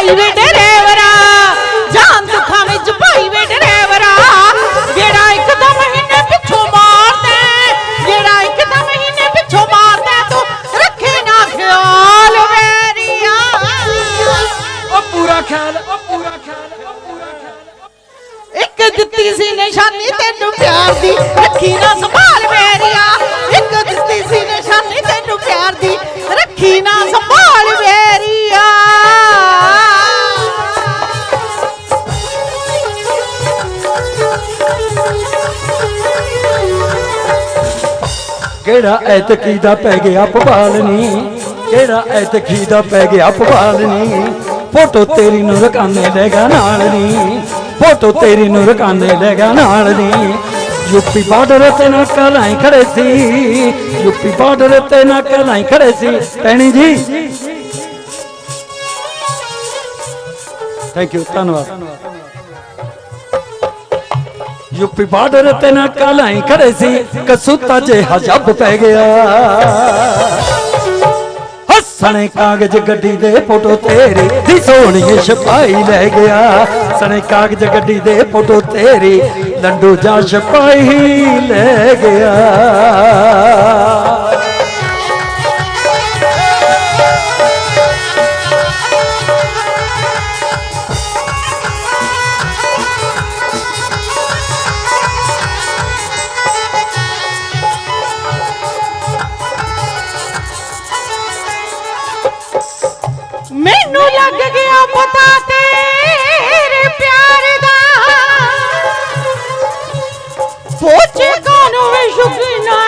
ਕੇ ਲੜਾਈ ਵੇ ਡਰਾਈਵਰਾ ਜਾਨ ਦੁੱਖਾਂ ਵਿੱਚ ਭਾਈ ਵੇ ਡਰਾਈਵਰਾ ਜਿਹੜਾ ਇੱਕ ਦੋ ਮਹੀਨੇ ਪਿੱਛੋਂ ਮਾਰਦਾ ਹੈ, ਜਿਹੜਾ ਇੱਕ ਦੋ ਮਹੀਨੇ ਪਿੱਛੋਂ ਮਾਰਦਾ ਹੈ, ਤੂੰ ਰੱਖੇ ਨਾ ਖਿਆਲ ਵੈਰੀਆ। ਉਹ ਪੂਰਾ ਖਿਆਲ ਉਹ ਪੂਰਾ ਖਿਆਲ ਉਹ ਪੂਰਾ ਖਿਆਲ। ਇੱਕ ਦਿੱਤੀ ਸੀ ਨਿਸ਼ਾਨੀ ਤੈਨੂੰ ਪਿਆਰ ਦੀ ਰੱਖੀ ਨਾ ਕਿਹੜਾ ਐਤਕੀ ਦਾ ਪੈ ਗਿਆ ਭਵਾਲਨੀ ਕਿਹੜਾ ਐਤਕੀ ਦਾ ਪੈ ਗਿਆ ਭਵਾਲਨੀ ਫੋਟੋ ਤੇਰੀ ਨੂੰ ਰਕਾਨੇ ਲੈਗਾ ਨਾਲ ਨੀ। ਫੋਟੋ ਤੇਰੀ ਨੂੰ ਰਕਾਨੇ ਲੈਗਾ ਨਾਲ ਨੀ। ਯੂਪੀ ਬਾਰਡਰ ਤੇ ਨਾ ਕਲਾਈ ਖੜੇ ਸੀ। ਯੂਪੀ ਬਾਰਡਰ ਤੇ ਨਾ ਕਲਾਈ ਖੜੇ ਸੀ। ਪੈਣੀ ਜੀ। ਥੈਂਕ ਯੂ ਧੰਨਵਾਦ। ਯੂਪੀ ਬਾਰਡਰ ਤੇ ਨਾ ਕਾਲਾਈ ਖੜੇ ਸੀ, ਕਸੂਤਾ ਜੇ ਹਜਬ ਪੈ ਗਿਆ। ਹੱਸਣੇ ਕਾਗਜ਼ ਗੱਡੀ ਦੇ ਫੋਟੋ ਤੇਰੀ ਦੀ ਸੋਹਣੀ ਛਪਾਈ ਲੈ ਗਿਆ। ਸਣੇ ਕਾਗਜ਼ ਗੱਡੀ ਦੇ ਫੋਟੋ ਤੇਰੀ ਲੰਡੂ ਜਾ ਛਪਾਈ ਲੈ ਗਿਆ। ਮੈਨੂੰ ਲੱਗ ਗਿਆ ਪਤਾ ਤੇਰੇ ਪਿਆਰ ਦਾ। ਪੋਚੇ ਕਾਨੂੰ ਵੇ ਸ਼ੁਕਨਾ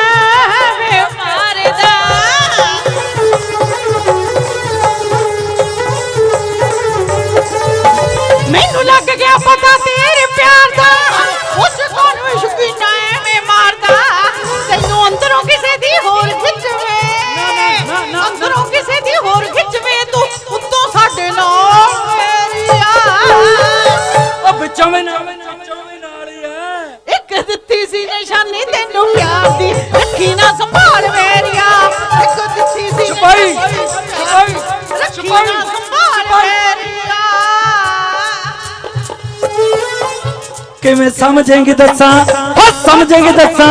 ਚੌਵੇਂ ਨਾਲ ਚੌਵੇਂ ਨਾਲ ਹੀ ਐ ਇੱਕ ਦਿੱਤੀ ਸੀ ਨਿਸ਼ਾਨੀ ਤੈਨੂੰ ਪਿਆਰ ਦੀ ਰੱਖੀ ਨਾ ਸੰਭਾਲ ਮੇਰੀਆ ਇੱਕ ਦਿੱਤੀ ਸੀ ਛਪਾਈ ਛਪਾਈ ਛਪਾਈ। ਕਿਵੇਂ ਸਮਝेंगे ਦੱਸਾਂ? ਹੋ ਸਮਝेंगे ਦੱਸਾਂ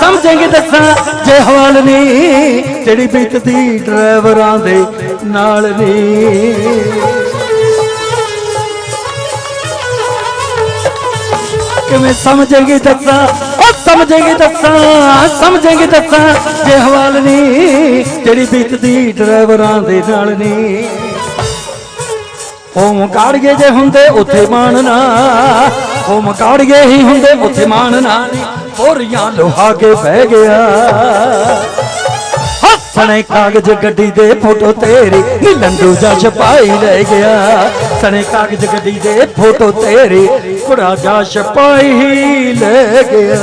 ਸਮਝेंगे ਦੱਸਾਂ। ਜੇ ਹਵਾਲ ਨਹੀਂ ਜਿਹੜੀ ਬੀਤਦੀ ਡਰਾਈਵਰਾਂ ਦੇ ਨਾਲ ਨਹੀਂ ਕਿਵੇਂ ਸਮਝੇਗੀ ਦੱਸਾਂ? ਉਹ ਸਮਝੇਗੀ ਦੱਸਾਂ ਸਮਝੇਗੀ ਦੱਸਾਂ। ਜੇ ਹਵਾਲ ਨਹੀਂ ਜਿਹੜੀ ਬੀਤਦੀ ਡਰਾਈਵਰਾਂ ਦੇ ਨਾਲ ਨਹੀਂ ਉਹ ਮਕਾੜਗੇ ਜੇ ਹੁੰਦੇ, ਉੱਥੇ ਮਾਨਣਾ ਉਹ ਮਕਾੜਗੇ ਹੀ ਹੁੰਦੇ, ਉੱਥੇ ਮਾਨਣਾ ਹੋਰੀਆਂ ਲੋਹਾ ਕੇ ਬਹਿ ਗਿਆ। ਸਣੇ ਕਾਗਜ਼ ਗੱਡੀ ਦੇ ਫੋਟੋ ਤੇਰੀ ਨੀ ਲੰਡੂ ਜਾ ਛਪਾਈ ਲੈ ਗਿਆ। ਸਣੇ ਕਾਗਜ਼ ਗੱਡੀ ਦੇ ਫੋਟੋ ਤੇਰੀ ਕੁੜਾ ਜਾ ਛਪਾਈ ਲੈ ਗਿਆ।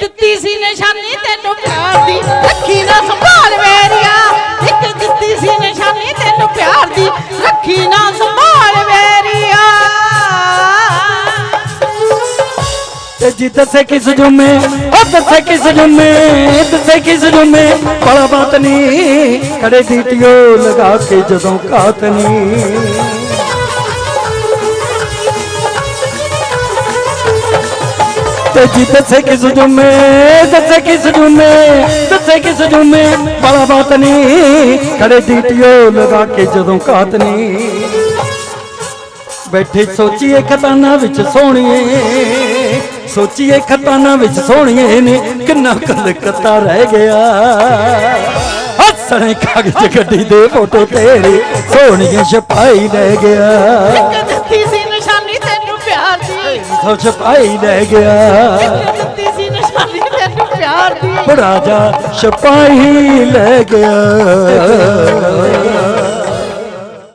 ਦਿੱਤੀ ਸੀ ਨਿਸ਼ਾਨੀ, ਤੈਨੂੰ ਪਿਆਰ ਦੀ ਰੱਖੀ ਨਾ ਸੰਭਾਲ ਵੇਰੀਆ ਇੱਕ ਦਿੱਤੀ ਸੀ ਨਿਸ਼ਾਨੀ, ਤੈਨੂੰ ਪਿਆਰ ਦੀ ਰੱਖੀ ਨਾ ਸੰਭਾਲ ਵੇਰੀਆ ਤੇ ਜੀ ਦੱਸੇ ਕਿਸ ਜੁਮੇ ਉਹ ਦੱਸੇ ਕਿਸ ਜੁਮੇ, ਦੱਸੇ ਕਿਸ ਜੁਮੇ। ਬੜਾ ਬਾਤ ਨਹੀਂ ਖੜੇ ਦੀਟਿਓ ਲਗਾ ਕੇ ਜਦੋਂ ਕਾਤਨੀ ਤੇ ਜੀ ਦੱਸੇ ਕਿਸ ਜੁਮੇ ਦੱਸੇ ਕਿਸ ਜੁਮੇ ਦੱਸੇ ਕਿਸ ਜੁਮੇ ਬੜਾ ਬਾਤ ਨਹੀਂ, ਖੜੇ ਡੀਟੀਓ ਲਗਾ ਕੇ ਜਦੋਂ ਕਾਤ ਨਹੀਂ। ਬੈਠੇ ਸੋਚੀਏ ਖਤਾਨਾ ਵਿੱਚ ਸੋਹਣੀਏ, ਸੋਚੀਏ ਖਤਾਨਾ ਵਿੱਚ ਸੋਹਣੀਏ ਨੇ, ਕਿੰਨਾ ਕਲਕੱਤਾ ਰਹਿ ਗਿਆ। ਹੱਸਣੇ ਕਾਗਜ਼ ਗੱਡੀ ਦੇ ਫੋਟੋ ਤੇਰੇ ਸੋਹਣੀਏ ਛਪਾਈ ਲੈ ਗਿਆ। ਸੋ ਛਪਾਈ ਲੈ ਗਿਆ। ਦਿੱਤੀ ਸੀ ਨਿਸ਼ਾਨੀ ਤੈਨੂੰ ਪਿਆਰ ਦੀ। ਬੜਾ ਜਾ ਛਪਾਈ ਲੈ ਗਿਆ।